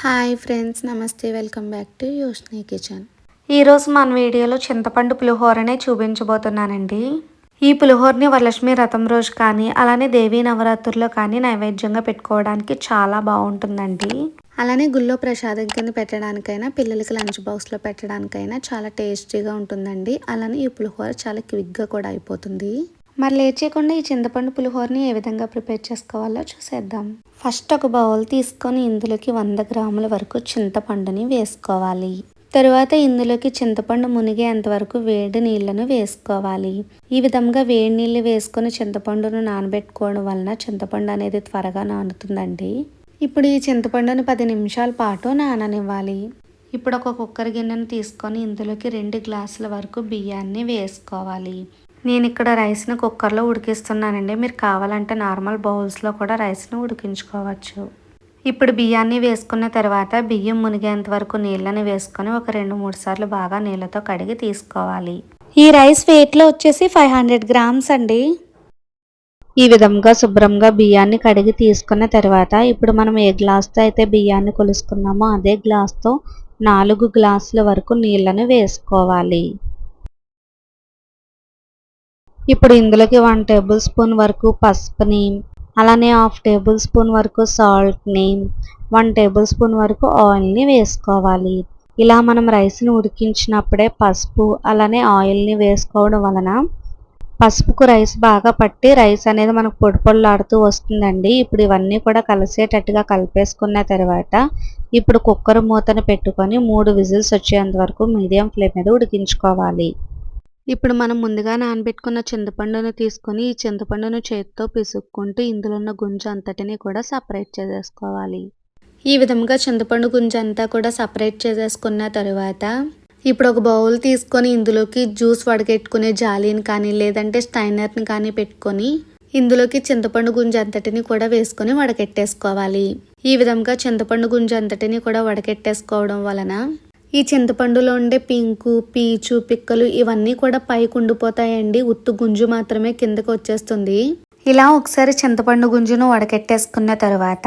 Hi friends namaste. Welcome back to Yoshni kitchen. ఈరోజు మన వీడియోలో చింతపండు పులిహోరనే చూపించబోతున్నానండి. ఈ పులిహోరని వరలక్ష్మి రథం రోజు కానీ అలానే దేవీ నవరాత్రుల్లో కానీ నైవేద్యంగా పెట్టుకోవడానికి చాలా బాగుంటుందండి. అలానే గుళ్ళో ప్రసాదం కింద పెట్టడానికైనా పిల్లలకి లంచ్ బాక్స్లో పెట్టడానికైనా చాలా టేస్టీగా ఉంటుందండి. అలానే ఈ పులిహోర చాలా క్విక్గా కూడా అయిపోతుంది. మరి లేట్ చేయకుండా ఈ చింతపండు పులిహోరని ఏ విధంగా ప్రిపేర్ చేసుకోవాలో చూసేద్దాం. ఫస్ట్ ఒక బౌల్ తీసుకొని ఇందులోకి వంద గ్రాముల వరకు చింతపండుని వేసుకోవాలి. తరువాత ఇందులోకి చింతపండు మునిగేంత వరకు వేడి నీళ్ళను వేసుకోవాలి. ఈ విధంగా వేడి నీళ్ళు వేసుకొని చింతపండును నానబెట్టుకోవడం వలన చింతపండు అనేది త్వరగా నానుతుందండి. ఇప్పుడు ఈ చింతపండును పది నిమిషాల పాటు నాననివ్వాలి. ఇప్పుడు ఒక కుక్కర్ గిన్నెను తీసుకొని ఇందులోకి రెండు గ్లాసుల వరకు బియ్యాన్ని వేసుకోవాలి. నేను ఇక్కడ రైస్ని కుక్కర్లో ఉడికిస్తున్నానండి. మీరు కావాలంటే నార్మల్ బౌల్స్లో కూడా రైస్ని ఉడికించుకోవచ్చు. ఇప్పుడు బియ్యాన్ని వేసుకున్న తర్వాత బియ్యం మునిగేంత వరకు నీళ్ళని వేసుకొని ఒక రెండు మూడు సార్లు బాగా నీళ్ళతో కడిగి తీసుకోవాలి. ఈ రైస్ వెయిట్లో వచ్చేసి ఫైవ్ హండ్రెడ్ గ్రామ్స్ అండి. ఈ విధంగా శుభ్రంగా బియ్యాన్ని కడిగి తీసుకున్న తర్వాత ఇప్పుడు మనం ఏ గ్లాస్తో అయితే బియ్యాన్ని కొలుసుకున్నామో అదే గ్లాస్తో నాలుగు గ్లాసుల వరకు నీళ్ళను వేసుకోవాలి. ఇప్పుడు ఇందులోకి వన్ టేబుల్ స్పూన్ వరకు పసుపుని అలానే హాఫ్ టేబుల్ స్పూన్ వరకు సాల్ట్ని వన్ టేబుల్ స్పూన్ వరకు ఆయిల్ని వేసుకోవాలి. ఇలా మనం రైస్ని ఉడికించినప్పుడే పసుపు అలానే ఆయిల్ని వేసుకోవడం వలన పసుపుకు రైస్ బాగా పట్టి రైస్ అనేది మనకు పొడి పొడిలాడుతూ వస్తుందండి. ఇప్పుడు ఇవన్నీ కూడా కలిసేటట్టుగా కలిపేసుకున్న తర్వాత ఇప్పుడు కుక్కర్ మూతను పెట్టుకొని మూడు విజిల్స్ వచ్చేంత వరకు మీడియం ఫ్లేమ్ మీద ఉడికించుకోవాలి. ఇప్పుడు మనం ముందుగా నానబెట్టుకున్న చింతపండును తీసుకొని ఈ చింతపండును చేతితో పిసుక్కుంటూ ఇందులో ఉన్న గుంజు అంతటిని కూడా సపరేట్ చేసేసుకోవాలి. ఈ విధంగా చింతపండు గుంజు అంతా కూడా సపరేట్ చేసేసుకున్న తరువాత ఇప్పుడు ఒక బౌల్ తీసుకొని ఇందులోకి జ్యూస్ వడకెట్టుకునే జాలీని కానీ లేదంటే స్టైనర్ని కానీ పెట్టుకొని ఇందులోకి చింతపండు గుంజు అంతటిని కూడా వేసుకొని వడకెట్టేసుకోవాలి ఈ విధంగా చింతపండు గుంజు అంతటిని కూడా వడకెట్టేసుకోవడం వలన ఈ చింతపండులో ఉండే పింకు పీచు పిక్కలు ఇవన్నీ కూడా పైకి ఉండిపోతాయండి. ఉత్తు గుంజు మాత్రమే కిందకి వచ్చేస్తుంది. ఇలా ఒకసారి చింతపండు గుంజును వడకెట్టేసుకున్న తర్వాత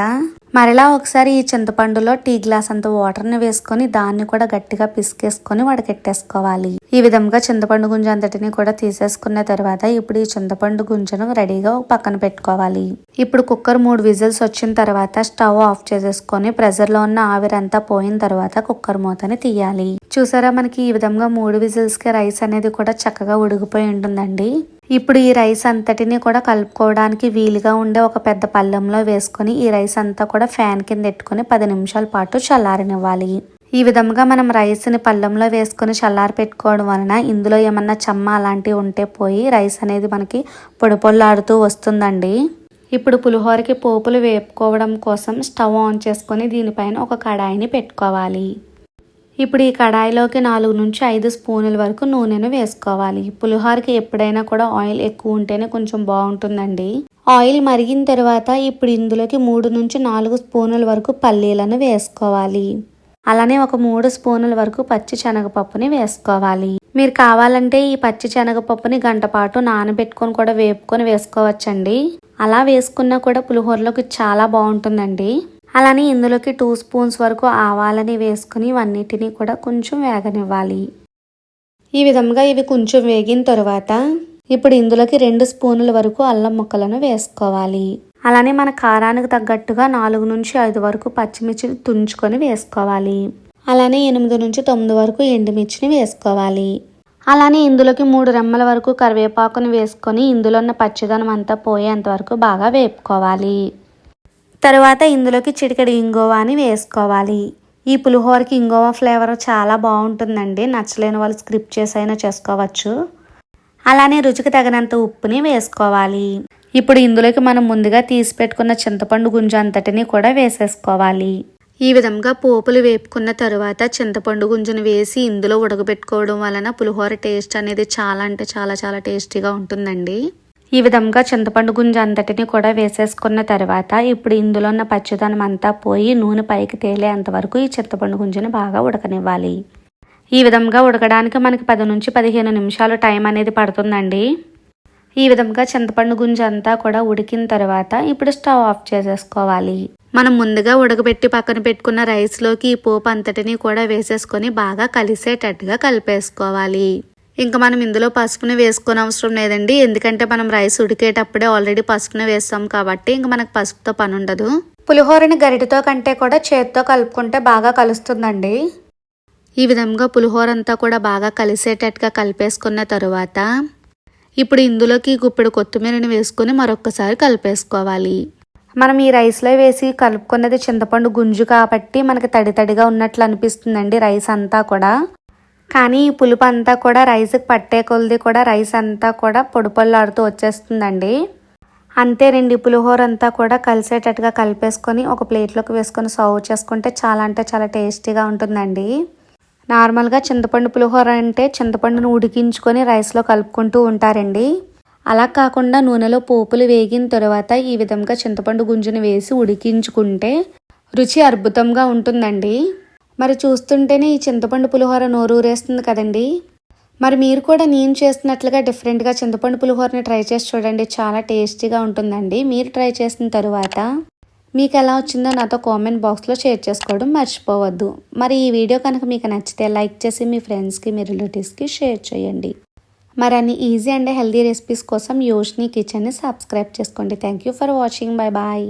మరలా ఒకసారి ఈ చింతపండులో టీ గ్లాస్ అంత వాటర్ని వేసుకొని దాన్ని కూడా గట్టిగా పిసికేసుకొని వడకెట్టేసుకోవాలి. ఈ విధంగా చింతపండు గుంజ అంతటిని కూడా తీసేసుకున్న తర్వాత ఇప్పుడు ఈ చింతపండు గుంజను రెడీగా పక్కన పెట్టుకోవాలి. ఇప్పుడు కుక్కర్ మూడు విజిల్స్ వచ్చిన తర్వాత స్టవ్ ఆఫ్ చేసేసుకొని ప్రెజర్లో ఉన్న ఆవిరంతా పోయిన తర్వాత కుక్కర్ మూతని తీయాలి. చూసారా మనకి ఈ విధంగా మూడు విజిల్స్కి రైస్ అనేది కూడా చక్కగా ఉడిగిపోయి ఉంటుందండి. ఇప్పుడు ఈ రైస్ అంతటిని కూడా కలుపుకోవడానికి వీలుగా ఉండే ఒక పెద్ద పళ్ళెంలో వేసుకొని ఈ రైస్ అంతా కూడా ఫ్యాన్ కింద పెట్టుకొని పది నిమిషాల పాటు చల్లారనివ్వాలి. ఈ విధంగా మనం రైస్ని పళ్ళెంలో వేసుకొని చల్లారి పెట్టుకోవడం వలన ఇందులో ఏమన్నా చెమ్మ అలాంటివి ఉంటే పోయి రైస్ అనేది మనకి పొడి పొల్లాడుతూ వస్తుందండి. ఇప్పుడు పులిహోరకి పోపులు వేపుకోవడం కోసం స్టవ్ ఆన్ చేసుకొని దీనిపైన ఒక కడాయిని పెట్టుకోవాలి. ఇప్పుడు ఈ కడాయిలోకి నాలుగు నుంచి ఐదు స్పూనుల వరకు నూనెను వేసుకోవాలి. పులిహోరకి ఎప్పుడైనా కూడా ఆయిల్ ఎక్కువ ఉంటేనే కొంచెం బాగుంటుందండి. ఆయిల్ మరిగిన తర్వాత ఇప్పుడు ఇందులోకి మూడు నుంచి నాలుగు స్పూనుల వరకు పల్లీలను వేసుకోవాలి. అలానే ఒక మూడు స్పూనుల వరకు పచ్చి శనగపప్పుని వేసుకోవాలి. మీరు కావాలంటే ఈ పచ్చి శనగపప్పుని గంట పాటు నానబెట్టుకొని కూడా వేపుకొని వేసుకోవచ్చండి. అలా వేసుకున్నా కూడా పులిహోరలోకి చాలా బాగుంటుందండి. అలానే ఇందులోకి టూ స్పూన్స్ వరకు ఆవాలని వేసుకుని ఇవన్నిటినీ కూడా కొంచెం వేగనివ్వాలి. ఈ విధంగా ఇవి కొంచెం వేగిన తర్వాత ఇప్పుడు ఇందులోకి రెండు స్పూనుల వరకు అల్లం ముక్కలను వేసుకోవాలి. అలానే మన కారానికి తగ్గట్టుగా నాలుగు నుంచి ఐదు వరకు పచ్చిమిర్చి తుంచుకొని వేసుకోవాలి. అలానే ఎనిమిది నుంచి తొమ్మిది వరకు ఎండుమిర్చిని వేసుకోవాలి. అలానే ఇందులోకి మూడు రెమ్మల వరకు కరివేపాకుని వేసుకొని ఇందులో ఉన్న పచ్చిదనం అంతా పోయేంత వరకు బాగా వేపుకోవాలి. తరువాత ఇందులోకి చిటికెడు ఇంగోవాని వేసుకోవాలి. ఈ పులిహోరకి ఇంగోవా ఫ్లేవర్ చాలా బాగుంటుందండి. నచ్చలేని వాళ్ళు స్క్రిప్ చేసైనా చేసుకోవచ్చు. అలానే రుచికి తగినంత ఉప్పుని వేసుకోవాలి. ఇప్పుడు ఇందులోకి మనం ముందుగా తీసి పెట్టుకున్న చింతపండు గుంజు అంతటిని కూడా వేసేసుకోవాలి. ఈ విధంగా పోపులు వేపుకున్న తరువాత చింతపండు గుంజును వేసి ఇందులో ఉడకబెట్టుకోవడం వలన పులిహోర టేస్ట్ అనేది చాలా అంటే చాలా చాలా టేస్టీగా ఉంటుందండి. ఈ విధంగా చింతపండు గుంజ అంతటిని కూడా వేసేసుకున్న తర్వాత ఇప్పుడు ఇందులో ఉన్న పచ్చదనం అంతా పోయి నూనె పైకి తేలేంత వరకు ఈ చింతపండు గుంజని బాగా ఉడకనివ్వాలి. ఈ విధంగా ఉడకడానికి మనకి పది నుంచి పదిహేను నిమిషాలు టైం అనేది పడుతుందండి. ఈ విధంగా చింతపండు గుంజు అంతా కూడా ఉడికిన తర్వాత ఇప్పుడు స్టవ్ ఆఫ్ చేసేసుకోవాలి. మనం ముందుగా ఉడకబెట్టి పక్కన పెట్టుకున్న రైస్లోకి ఈ పోపు అంతటిని కూడా వేసేసుకొని బాగా కలిసేటట్టుగా కలిపేసుకోవాలి. ఇంకా మనం ఇందులో పసుపుని వేసుకొని అవసరం లేదండి. ఎందుకంటే మనం రైస్ ఉడికేటప్పుడే ఆల్రెడీ పసుపుని వేస్తాం కాబట్టి ఇంకా మనకు పసుపుతో పని ఉండదు. పులిహోరని గరిటతో కంటే కూడా చేతితో కలుపుకుంటే బాగా కలుస్తుందండి. ఈ విధంగా పులిహోర అంతా కూడా బాగా కలిసేటట్టుగా కలిపేసుకున్న తరువాత ఇప్పుడు ఇందులోకి గుప్పెడు కొత్తిమీరని వేసుకొని మరొకసారి కలిపేసుకోవాలి. మనం ఈ రైస్లో వేసి కలుపుకున్నది చింతపండు గుంజు కాబట్టి మనకి తడి తడిగా ఉన్నట్లు అనిపిస్తుందండి రైస్ అంతా కూడా. కానీ ఈ పులుపు అంతా కూడా రైస్కి పట్టే కొలది కూడా రైస్ అంతా కూడా పొడి పొల్లాడుతూ వచ్చేస్తుందండి. అంతే రెండు పులిహోర అంతా కూడా కలిసేటట్టుగా కలిపేసుకొని ఒక ప్లేట్లోకి వేసుకొని సర్వ్ చేసుకుంటే చాలా అంటే చాలా టేస్టీగా ఉంటుందండి. నార్మల్గా చింతపండు పులిహోర అంటే చింతపండును ఉడికించుకొని రైస్లో కలుపుకుంటూ ఉంటారండి. అలా కాకుండా నూనెలో పోపులు వేగిన తర్వాత ఈ విధంగా చింతపండు గుంజుని వేసి ఉడికించుకుంటే రుచి అద్భుతంగా ఉంటుందండి. మరి చూస్తుంటేనే ఈ చింతపండు పులిహోర నోరూరేస్తుంది కదండి. మరి మీరు కూడా నేను చేస్తున్నట్లుగా డిఫరెంట్గా చింతపండు పులిహోరని ట్రై చేసి చూడండి. చాలా టేస్టీగా ఉంటుందండి. మీరు ట్రై చేసిన తరువాత మీకు ఎలా వచ్చిందో నాతో కామెంట్ బాక్స్లో షేర్ చేసుకోవడం మర్చిపోవద్దు. మరి ఈ వీడియో కనుక మీకు నచ్చితే లైక్ చేసి మీ ఫ్రెండ్స్కి మీ రిలేటివ్స్కి షేర్ చేయండి. మరి అన్ని ఈజీ అండ్ హెల్దీ రెసిపీస్ కోసం యోష్ని కిచెన్ని సబ్స్క్రైబ్ చేసుకోండి. Thank you for watching. Bye bye.